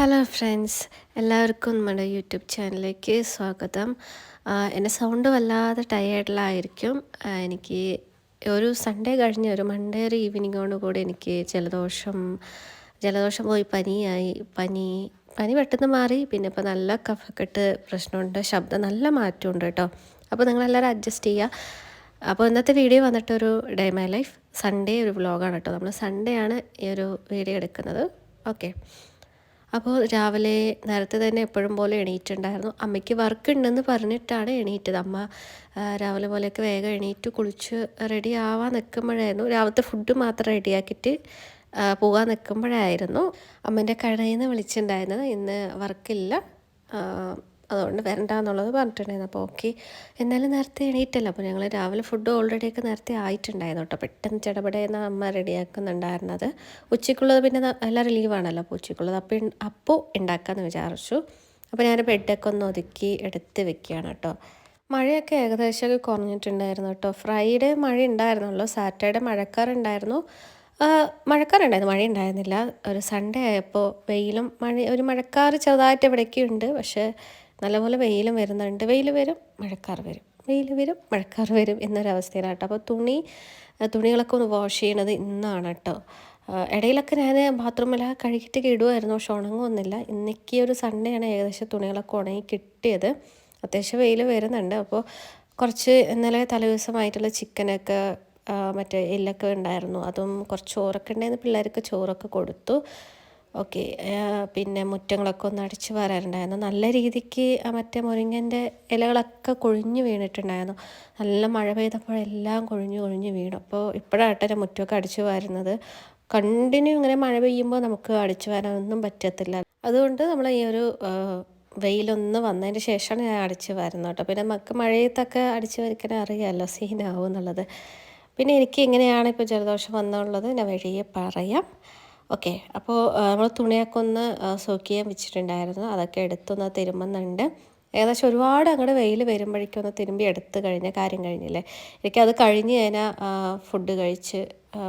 Hello friends എല്ലാവർക്കും നമ്മുടെ YouTube ചാനലിലേക്ക് സ്വാഗതം. എന്റെ സൗണ്ട് വല്ലാതെ ടയേർഡിലായിരിക്കും എനിക്ക് ഒരു സൺഡേ കഴിഞ്ഞ ഒരു മൺഡേ ഒരു ഈവനിങ്ങോട് കൂടി എനിക്ക് ജലദോഷം ജലദോഷം പോയി പനിയായി. പനി പനി പെട്ടെന്ന് മാറി പിന്നെ ഇപ്പോൾ നല്ല കഫക്കെട്ട് പ്രശ്നമുണ്ട് ശബ്ദം നല്ല മാറ്റമുണ്ട് കേട്ടോ. അപ്പോൾ നിങ്ങളെല്ലാവരും അഡ്ജസ്റ്റ് ചെയ്യുക അപ്പോൾ ഇന്നത്തെ വീഡിയോ വന്നിട്ടൊരു ഡേ മൈ ലൈഫ് സൺഡേ ഒരു വ്ളോഗാണ് കേട്ടോ. നമ്മൾ സൺഡേ ആണ് ഈ ഒരു വീഡിയോ എടുക്കുന്നത്. ഓക്കെ അപ്പോൾ രാവിലെ നേരത്തെ തന്നെ എപ്പോഴും പോലെ എണീറ്റുണ്ടായിരുന്നു അമ്മയ്ക്ക് വർക്ക് ഉണ്ടെന്ന് പറഞ്ഞിട്ടാണ് എണീറ്റത്. അമ്മ രാവിലെ പോലെയൊക്കെ വേഗം എണീറ്റ് കുളിച്ച് റെഡി ആവാൻ നിൽക്കുമ്പോഴായിരുന്നു രാവിലത്തെ ഫുഡ് മാത്രം റെഡിയാക്കിയിട്ട് പോകാൻ നിൽക്കുമ്പോഴായിരുന്നു അമ്മേന്റെ കടയിൽ നിന്ന് വിളിച്ചിട്ടുണ്ടായിരുന്നത്. ഇന്ന് വർക്കില്ല അതുകൊണ്ട് വരണ്ട എന്നുള്ളത് പറഞ്ഞിട്ടുണ്ടായിരുന്നു. അപ്പോൾ ഓക്കെ എന്നാലും നേരത്തെ എണീറ്റല്ലോ. അപ്പോൾ ഞങ്ങൾ രാവിലെ ഫുഡ് ഓൾറെഡിയൊക്കെ നേരത്തെ ആയിട്ടുണ്ടായിരുന്നു കേട്ടോ. പെട്ടെന്ന് ചടപടയെന്ന അമ്മ റെഡിയാക്കുന്നുണ്ടായിരുന്നത്. ഉച്ചയ്ക്കുള്ളത് പിന്നെ എല്ലാവരും ലീവാണല്ലോ അപ്പോൾ ഉച്ചയ്ക്കുള്ളത് അപ്പോൾ അപ്പോൾ ഉണ്ടാക്കാമെന്ന് വിചാരിച്ചു. അപ്പോൾ ഞാൻ ബെഡൊക്കെ ഒന്ന് ഒതുക്കി എടുത്ത് വെക്കുകയാണ് കേട്ടോ. മഴയൊക്കെ ഏകദേശമൊക്കെ കുറഞ്ഞിട്ടുണ്ടായിരുന്നു കേട്ടോ. ഫ്രൈഡേ മഴ ഉണ്ടായിരുന്നുള്ളൂ. സാറ്റർഡേ മഴക്കാറുണ്ടായിരുന്നു മഴക്കാറുണ്ടായിരുന്നു മഴ ഉണ്ടായിരുന്നില്ല. ഒരു സൺഡേ ആയപ്പോൾ വെയിലും മഴ ഒരു മഴക്കാറ് ചെറുതായിട്ട് എവിടേക്കും ഉണ്ട്. പക്ഷേ നല്ലപോലെ വെയിലും വരുന്നുണ്ട്. വെയിൽ വരും മഴക്കാർ വരും. വെയിൽ വരും മഴക്കാർ വരും എന്നൊരവസ്ഥയിലാണ് കേട്ടോ അപ്പോൾ തുണി തുണികളൊക്കെ ഒന്ന് വാഷ് ചെയ്യണത് ഇന്നാണ് കേട്ടോ ഇടയിലൊക്കെ ഞാൻ ബാത്റൂമിലൊക്കെ കഴുകിയിട്ടൊക്കെ ഇടുമായിരുന്നു പക്ഷെ ഉണങ്ങുമൊന്നുമില്ല ഇന്നേക്ക് ഒരു സൺഡേ ആണ് ഏകദേശം തുണികളൊക്കെ ഉണങ്ങി കിട്ടിയത്. അത്യാവശ്യം വെയിൽ വരുന്നുണ്ട്. അപ്പോൾ കുറച്ച് ഇന്നലെ തലേദിവസമായിട്ടുള്ള ചിക്കനൊക്കെ മറ്റേ എല്ലൊക്കെ ഉണ്ടായിരുന്നു. അതും കുറച്ച് ചോറൊക്കെ ഉണ്ടായിരുന്നു. പിള്ളേർക്ക് ചോറൊക്കെ കൊടുത്തു. ഓക്കെ പിന്നെ മുറ്റങ്ങളൊക്കെ ഒന്ന് അടിച്ച് വരാറുണ്ടായിരുന്നു. നല്ല രീതിക്ക് മറ്റേ മുരിങ്ങന്റെ ഇലകളൊക്കെ കൊഴിഞ്ഞ് വീണിട്ടുണ്ടായിരുന്നു. നല്ല മഴ പെയ്തപ്പോഴെല്ലാം കൊഴിഞ്ഞ് കൊഴിഞ്ഞ് വീണു. അപ്പോൾ ഇപ്പോഴാട്ടെ മുറ്റമൊക്കെ അടിച്ച് വരുന്നത്. കണ്ടിന്യൂ ഇങ്ങനെ മഴ പെയ്യുമ്പോൾ നമുക്ക് അടിച്ചു വരാനൊന്നും പറ്റത്തില്ല. അതുകൊണ്ട് നമ്മൾ ഈ ഒരു വെയിലൊന്ന് വന്നതിന് ശേഷമാണ് ഞാൻ അടിച്ച് വരുന്നത് കേട്ടോ. പിന്നെ നമുക്ക് മഴയത്തൊക്കെ അടിച്ച് വരയ്ക്കാൻ അറിയാമല്ലോ സീനാവും എന്നുള്ളത്. പിന്നെ എനിക്ക് എങ്ങനെയാണ് ഇപ്പോൾ ജലദോഷം വന്നുള്ളത്. ഞാൻ വഴിയെ പറയാം. ഓക്കെ. അപ്പോൾ നമ്മൾ തുണിയൊക്കെ ഒന്ന് സോക്ക് ചെയ്യാൻ വെച്ചിട്ടുണ്ടായിരുന്നു. അതൊക്കെ എടുത്തൊന്ന് തിരുമ്മുന്നുണ്ട്. ഏകദേശം ഒരുപാട് അങ്ങോട്ട് വെയിൽ വരുമ്പോഴേക്കും ഒന്ന് തിരുമ്പി എടുത്ത് കഴിഞ്ഞ കാര്യം കഴിഞ്ഞില്ലേ? എനിക്കത് കഴിഞ്ഞ് കഴിഞ്ഞാൽ ഫുഡ് കഴിച്ച്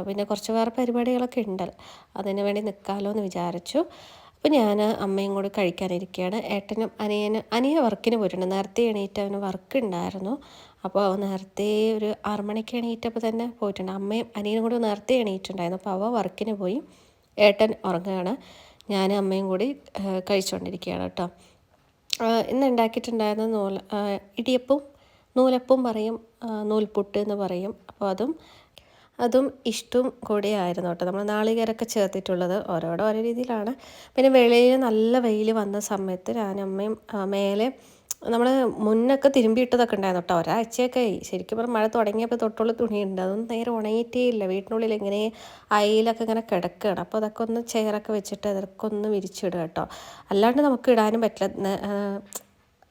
പിന്നെ കുറച്ച് വേറെ പരിപാടികളൊക്കെ ഉണ്ട്. അതിന് വേണ്ടി നിൽക്കാമല്ലോ എന്ന് വിചാരിച്ചു. അപ്പോൾ ഞാൻ അമ്മയും കൂടി കഴിക്കാനിരിക്കുകയാണ് ഏട്ടനും അനിയനും അനിയ വർക്കിന് പോയിട്ടുണ്ട്. നേരത്തെ എണീറ്റ് അവന് വർക്ക് ഉണ്ടായിരുന്നു. അപ്പോൾ അവൻ നേരത്തെ ഒരു ആറുമണിക്ക് എണീറ്റപ്പോൾ തന്നെ പോയിട്ടുണ്ട്. അമ്മയും അനിയനും കൂടി നേരത്തെ എണീറ്റുണ്ടായിരുന്നു അപ്പോൾ അവ വർക്കിന് പോയി. ഏട്ടൻ ഉറങ്ങുകയാണ്. ഞാൻ അമ്മയും കൂടി കഴിച്ചുകൊണ്ടിരിക്കുകയാണ് കേട്ടോ. ഇന്ന് ഉണ്ടാക്കിയിട്ടുണ്ടായിരുന്ന നൂല ഇടിയപ്പും നൂലപ്പവും പറയും നൂൽപുട്ട് എന്ന് പറയും. അപ്പോൾ അതും അതും ഇഷ്ടവും കൂടിയായിരുന്നു കേട്ടോ. നമ്മൾ നാളികേരൊക്കെ ചേർത്തിട്ടുള്ളത് ഓരോടെ ഓരോ രീതിയിലാണ്. പിന്നെ വെളിയിൽ നല്ല വെയിൽ വന്ന സമയത്ത് ഞാനമ്മയും മേലെ നമ്മൾ മുന്നൊക്കെ തിരുമ്പിയിട്ടതൊക്കെ ഉണ്ടായിരുന്നു കേട്ടോ ഒരാഴ്ചയൊക്കെ ആയി. ശരിക്കും പറഞ്ഞാൽ മഴ തുടങ്ങിയപ്പോൾ തൊട്ടുള്ള തുണിയുണ്ട്. അതൊന്നും നേരെ ഉണങ്ങിയിട്ടേ ഇല്ല. വീട്ടിനുള്ളിൽ ഇങ്ങനെ അയിലൊക്കെ ഇങ്ങനെ കിടക്കുകയാണ് അപ്പോൾ അതൊക്കെ ഒന്ന് ചെയറൊക്കെ വെച്ചിട്ട് അതൊക്കെ ഒന്ന് വിരിച്ചിടുക കേട്ടോ അല്ലാണ്ട് നമുക്ക് ഇടാനും പറ്റില്ല.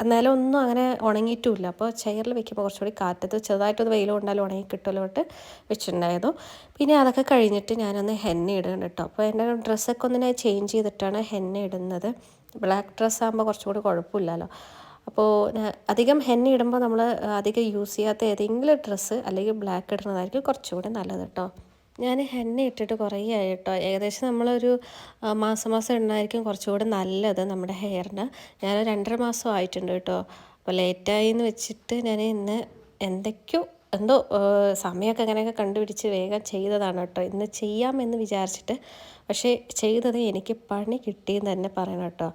എന്നാലും ഒന്നും അങ്ങനെ ഉണങ്ങിയിട്ടുമില്ല. അപ്പോൾ ചെയറിൽ വെക്കുമ്പോൾ കുറച്ചുകൂടി കാറ്റത്ത് ചെറുതായിട്ടൊന്ന് വെയിൽ കൊണ്ടാലും ഉണങ്ങി കിട്ടുമല്ലോട്ട് വെച്ചിട്ടുണ്ടായിരുന്നു. പിന്നെ അതൊക്കെ കഴിഞ്ഞിട്ട് ഞാനൊന്ന് ഹെന്ന ഇടുകയാണ് കേട്ടോ അപ്പോൾ എന്റെ ഡ്രസ്സൊക്കെ ഒന്ന് ഞാൻ ചേഞ്ച് ചെയ്തിട്ടാണ് ഹെന്ന ഇടുന്നത്. ബ്ലാക്ക് ഡ്രസ്സ് ആകുമ്പോൾ കുറച്ചുകൂടി കുഴപ്പമില്ലല്ലോ. അപ്പോൾ അധികം ഹെന്ന ഇടുമ്പോൾ നമ്മൾ അധികം യൂസ് ചെയ്യാത്ത ഏതെങ്കിലും ഡ്രസ്സ് അല്ലെങ്കിൽ ബ്ലാക്ക് ഇടുന്നതായിരിക്കും കുറച്ചുകൂടി നല്ലത് കേട്ടോ ഞാൻ ഹെന്ന ഇട്ടിട്ട് കുറേ ആയി കേട്ടോ ഏകദേശം നമ്മളൊരു മാസം മാസം ഇടുന്നതായിരിക്കും കുറച്ചുകൂടി നല്ലത് നമ്മുടെ ഹെയറിന്. ഞാൻ രണ്ടര മാസം ആയിട്ടുണ്ട് കേട്ടോ അപ്പോൾ ലേറ്റായി എന്ന് വെച്ചിട്ട് ഞാൻ ഇന്ന് എന്തൊക്കെയോ എന്തോ സമയമൊക്കെ അങ്ങനെയൊക്കെ കണ്ടുപിടിച്ച് വേഗം ചെയ്തതാണ് കേട്ടോ ഇന്ന് ചെയ്യാമെന്ന് വിചാരിച്ചിട്ട് പക്ഷേ ചെയ്തത് എനിക്ക് പണി കിട്ടിയെന്ന് തന്നെ പറയണം കേട്ടോ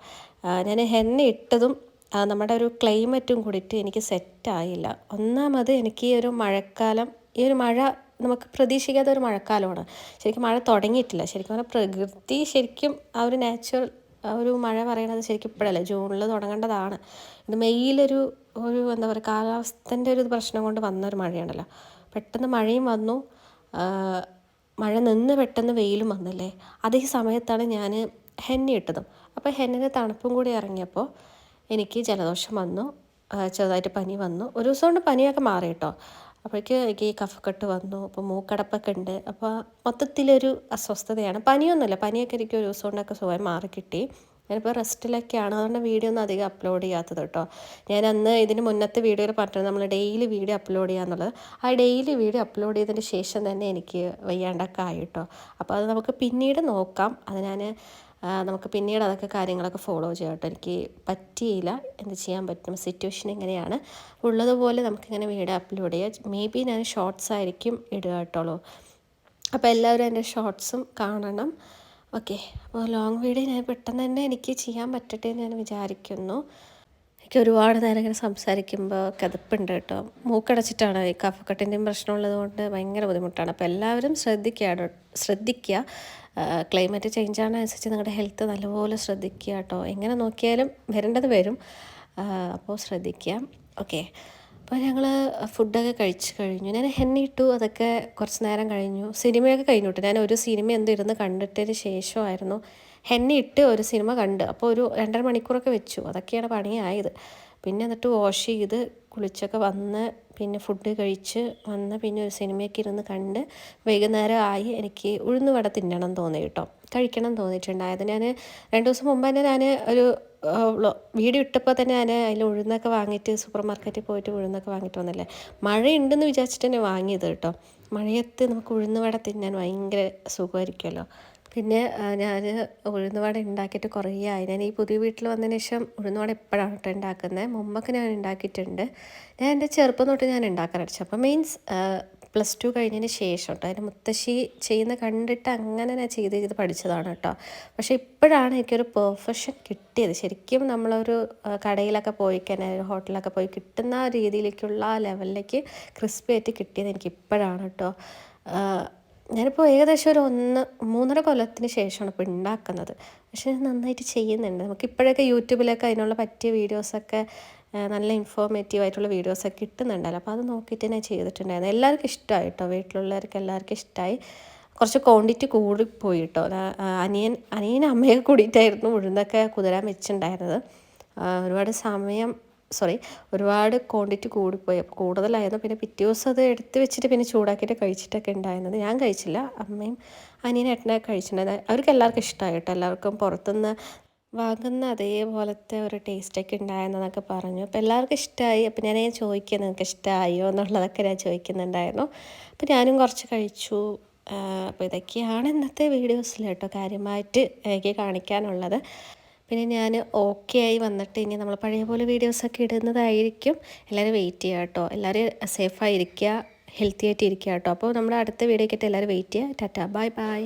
ഞാൻ ഹെന്ന ഇട്ടതും നമ്മുടെ ഒരു ക്ലൈമറ്റും കൂടിയിട്ട് എനിക്ക് സെറ്റായില്ല ഒന്നാമത് എനിക്ക് ഈ ഒരു മഴക്കാലം ഈ ഒരു മഴ നമുക്ക് പ്രതീക്ഷിക്കാത്ത ഒരു മഴക്കാലമാണ്. ശരിക്കും മഴ തുടങ്ങിയിട്ടില്ല. ശരിക്കും പറഞ്ഞാൽ പ്രകൃതി ശരിക്കും ആ ഒരു നാച്ചുറൽ ഒരു മഴ പറയണത് ശരിക്കും ഇപ്പോഴല്ല. ജൂണിൽ തുടങ്ങേണ്ടതാണ്. ഇത് മെയ്യിലൊരു ഒരു എന്താ പറയുക കാലാവസ്ഥന്റെ ഒരു പ്രശ്നം കൊണ്ട് വന്ന ഒരു മഴയാണല്ലോ. പെട്ടെന്ന് മഴയും വന്നു. മഴ നിന്ന് പെട്ടെന്ന് വെയിലും വന്നല്ലേ? അതേ സമയത്താണ് ഞാൻ ഹെന്ന ഇട്ടതും അപ്പോൾ ഹെന്നിന് തണുപ്പും കൂടി ഇറങ്ങിയപ്പോൾ എനിക്ക് ജലദോഷം വന്നു ചെറുതായിട്ട് പനി വന്നു. ഒരു ദിവസം കൊണ്ട് പനിയൊക്കെ മാറി കേട്ടോ. അപ്പോഴേക്ക് എനിക്ക് കഫക്കെട്ട് വന്നു അപ്പോൾ മൂക്കടപ്പൊക്കെ ഉണ്ട്. അപ്പോൾ മൊത്തത്തിലൊരു അസ്വസ്ഥതയാണ്. പനിയൊന്നുമില്ല. പനിയൊക്കെ എനിക്ക് ഒരു ദിവസം കൊണ്ടൊക്കെ സുഖമായി മാറി കിട്ടി. ഞാനിപ്പോൾ റെസ്റ്റിലൊക്കെയാണ്. അതുകൊണ്ട് വീഡിയോ ഒന്നും അധികം അപ്ലോഡ് ചെയ്യാത്തത് കേട്ടോ. ഞാൻ അന്ന് ഇതിന് മുന്നത്തെ വീഡിയോയിൽ പറഞ്ഞത് നമ്മൾ ഡെയിലി വീഡിയോ അപ്ലോഡ് ചെയ്യാന്നുള്ളത്. ആ ഡെയിലി വീഡിയോ അപ്ലോഡ് ചെയ്തതിന് ശേഷം തന്നെ എനിക്ക് വയ്യാണ്ടൊക്കെ ആയി കേട്ടോ. അപ്പോൾ അത് നമുക്ക് പിന്നീട് നോക്കാം. അത് ഞാൻ നമുക്ക് പിന്നീട് അതൊക്കെ കാര്യങ്ങളൊക്കെ ഫോളോ ചെയ്യാം കേട്ടോ എനിക്ക് പറ്റിയില്ല. എന്ത് ചെയ്യാൻ പറ്റും? സിറ്റുവേഷൻ എങ്ങനെയാണ്? ഉള്ളതുപോലെ നമുക്കിങ്ങനെ വീഡിയോ അപ്ലോഡ് ചെയ്യാം. മേ ബി ഞാൻ ഷോർട്സ് ആയിരിക്കും ഇടുക കേട്ടോളൂ അപ്പോൾ എല്ലാവരും എന്റെ ഷോർട്സും കാണണം. ഓക്കെ അപ്പോൾ ലോങ് വീഡിയോ ഞാൻ പെട്ടെന്ന് തന്നെ എനിക്ക് ചെയ്യാൻ പറ്റട്ടെ എന്ന് ഞാൻ വിചാരിക്കുന്നു. എനിക്ക് ഒരുപാട് നേരം ഇങ്ങനെ സംസാരിക്കുമ്പോൾ കിതപ്പുണ്ട് കേട്ടോ. മൂക്കടച്ചിട്ടാണ് ഈ കഫക്കെട്ടിന്റെയും പ്രശ്നമുള്ളത് കൊണ്ട് ഭയങ്കര ബുദ്ധിമുട്ടാണ്. അപ്പോൾ എല്ലാവരും ശ്രദ്ധിക്കുക. ശ്രദ്ധിക്കുക ക്ലൈമറ്റ് ചേഞ്ച് ആണനുസരിച്ച് നിങ്ങളുടെ ഹെൽത്ത് നല്ലപോലെ ശ്രദ്ധിക്കുക കേട്ടോ. എങ്ങനെ നോക്കിയാലും വരേണ്ടത് വരും. അപ്പോൾ ശ്രദ്ധിക്കുക ഓക്കെ. അപ്പോൾ ഞങ്ങൾ ഫുഡൊക്കെ കഴിച്ച് കഴിഞ്ഞു. ഞാൻ ഹെന്ന ഇട്ടു അതൊക്കെ കുറച്ച് നേരം കഴിഞ്ഞു. സിനിമയൊക്കെ കഴിഞ്ഞു കേട്ടോ. ഞാൻ ഒരു സിനിമ എന്തോ ഇരുന്ന് കണ്ടിട്ടതിന് ശേഷമായിരുന്നു ഹെന്ന ഇട്ട് ഒരു സിനിമ കണ്ട്. അപ്പോൾ ഒരു രണ്ടര മണിക്കൂറൊക്കെ വെച്ചു. അതൊക്കെയാണ് പണിയായത്. പിന്നെ എന്നിട്ട് വാഷ് ചെയ്ത് കുളിച്ചൊക്കെ വന്ന് പിന്നെ ഫുഡ് കഴിച്ച് വന്ന് പിന്നെ ഒരു സിനിമയൊക്കെ ഇരുന്ന് കണ്ട് വൈകുന്നേരം ആയി എനിക്ക് ഉഴുന്നുവട തിന്നണം തോന്നി കേട്ടോ. കഴിക്കണം തോന്നിയിട്ടുണ്ടായത്. ഞാൻ രണ്ട് ദിവസം മുമ്പ് തന്നെ ഞാൻ ഒരു വീഡിയോ ഇട്ടപ്പോൾ തന്നെ ഞാൻ അതിൽ ഉഴുന്നൊക്കെ വാങ്ങിയിട്ട് സൂപ്പർ മാർക്കറ്റിൽ പോയിട്ട് ഉഴുന്നൊക്കെ വാങ്ങിയിട്ട് വന്നില്ലേ. മഴയുണ്ടെന്ന് വിചാരിച്ചിട്ട് തന്നെ വാങ്ങിയത് കേട്ടോ. മഴയത്ത് നമുക്ക് ഉഴുന്നുവട തിന്നാൻ ഭയങ്കര സുഖമായിരിക്കുമല്ലോ. പിന്നെ ഞാൻ ഉഴുന്നുവട ഉണ്ടാക്കിയിട്ട് കുറേ ആയി. ഞാൻ ഈ പുതിയ വീട്ടിൽ വന്നതിന് ശേഷം ഉഴുന്നുവട എപ്പോഴാണ് കേട്ടോ ഉണ്ടാക്കുന്നത് മുമ്പൊക്കെ ഞാൻ ഉണ്ടാക്കിയിട്ടുണ്ട് ഞാൻ എന്റെ ചെറുപ്പം തൊട്ട് ഞാൻ ഉണ്ടാക്കാറുണ്ട് അപ്പോൾ മീൻസ് പ്ലസ് ടു കഴിഞ്ഞതിന് ശേഷം കേട്ടോ അതിന് മുത്തശ്ശി ചെയ്യുന്ന കണ്ടിട്ട് അങ്ങനെ ഞാൻ ചെയ്ത് ചെയ്ത് പഠിച്ചതാണ് കേട്ടോ പക്ഷേ ഇപ്പോഴാണ് എനിക്കൊരു പെർഫെക്ഷൻ കിട്ടിയത്. ശരിക്കും നമ്മളൊരു കടയിലൊക്കെ പോയി കഴിഞ്ഞാൽ ഹോട്ടലൊക്കെ പോയി കിട്ടുന്ന രീതിയിലേക്കുള്ള ലെവലിലേക്ക് ക്രിസ്പി ആയിട്ട് കിട്ടിയത് എനിക്ക് ഇപ്പോഴാണ് കേട്ടോ ഞാനിപ്പോൾ ഏകദേശം ഒരു ഒന്ന് മൂന്നര കൊല്ലത്തിന് ശേഷമാണ് ഇപ്പോൾ ഉണ്ടാക്കുന്നത് പക്ഷെ നന്നായിട്ട് ചെയ്യുന്നുണ്ട്. നമുക്ക് ഇപ്പോഴൊക്കെ യൂട്യൂബിലൊക്കെ അതിനുള്ള പറ്റിയ വീഡിയോസൊക്കെ നല്ല ഇൻഫോർമേറ്റീവ് ആയിട്ടുള്ള വീഡിയോസൊക്കെ കിട്ടുന്നുണ്ടല്ലോ. അപ്പോൾ അത് നോക്കിയിട്ട് ഞാൻ ചെയ്തിട്ടുണ്ടായിരുന്നു. എല്ലാവർക്കും ഇഷ്ടമായി കേട്ടോ വീട്ടിലുള്ളവർക്ക് എല്ലാവർക്കും ഇഷ്ടമായി കുറച്ച് ക്വാണ്ടിറ്റി കൂടിപ്പോയി കേട്ടോ അനിയൻ അനിയൻ അമ്മയൊക്കെ കൂടിയിട്ടായിരുന്നു ഉഴുന്നൊക്കെ കുതിരാൻ വെച്ചിട്ടുണ്ടായിരുന്നത്. ഒരുപാട് സമയം സോറി ഒരുപാട് ക്വാണ്ടിറ്റി കൂടിപ്പോയി. അപ്പോൾ കൂടുതലായിരുന്നു. പിന്നെ പിറ്റേ ദിവസം അത് എടുത്ത് വെച്ചിട്ട് പിന്നെ ചൂടാക്കിയിട്ട് കഴിച്ചിട്ടൊക്കെ ഉണ്ടായിരുന്നത്. ഞാൻ കഴിച്ചില്ല. അമ്മയും അനിയനും ഏട്ടനൊക്കെ കഴിച്ചിട്ടുണ്ടായിരുന്നു അവർക്ക് എല്ലാവർക്കും ഇഷ്ടമായി കേട്ടോ. എല്ലാവർക്കും പുറത്തുനിന്ന് വാങ്ങുന്ന അതേപോലത്തെ ഒരു ടേസ്റ്റൊക്കെ ഉണ്ടായിരുന്നതൊക്കെ പറഞ്ഞു. അപ്പോൾ എല്ലാവർക്കും ഇഷ്ടമായി അപ്പോൾ ഞാൻ ചോദിക്കുക നിങ്ങൾക്ക് ഇഷ്ടമായോ എന്നുള്ളതൊക്കെ ഞാൻ ചോദിക്കുന്നുണ്ടായിരുന്നു. അപ്പോൾ ഞാനും കുറച്ച് കഴിച്ചു. അപ്പോൾ ഇതൊക്കെയാണ് ഇന്നത്തെ വീഡിയോസിൽ കേട്ടോ കാര്യമായിട്ട് എനിക്ക് കാണിക്കാനുള്ളത്. പിന്നെ ഞാൻ ഓക്കെ ആയി വന്നിട്ട് ഇനി നമ്മൾ പഴയ പോലെ വീഡിയോസൊക്കെ ഇടുന്നതായിരിക്കും. എല്ലാവരും വെയിറ്റ് ചെയ്യുക കേട്ടോ എല്ലാവരും സേഫായിരിക്കുക ഹെൽത്തി ആയിട്ട് ഇരിക്കുക കേട്ടോ അപ്പോൾ നമ്മുടെ അടുത്ത വീഡിയോയ്ക്കിട്ട് എല്ലാവരും വെയിറ്റ് ചെയ്യുക ടാറ്റാ ബൈ ബൈ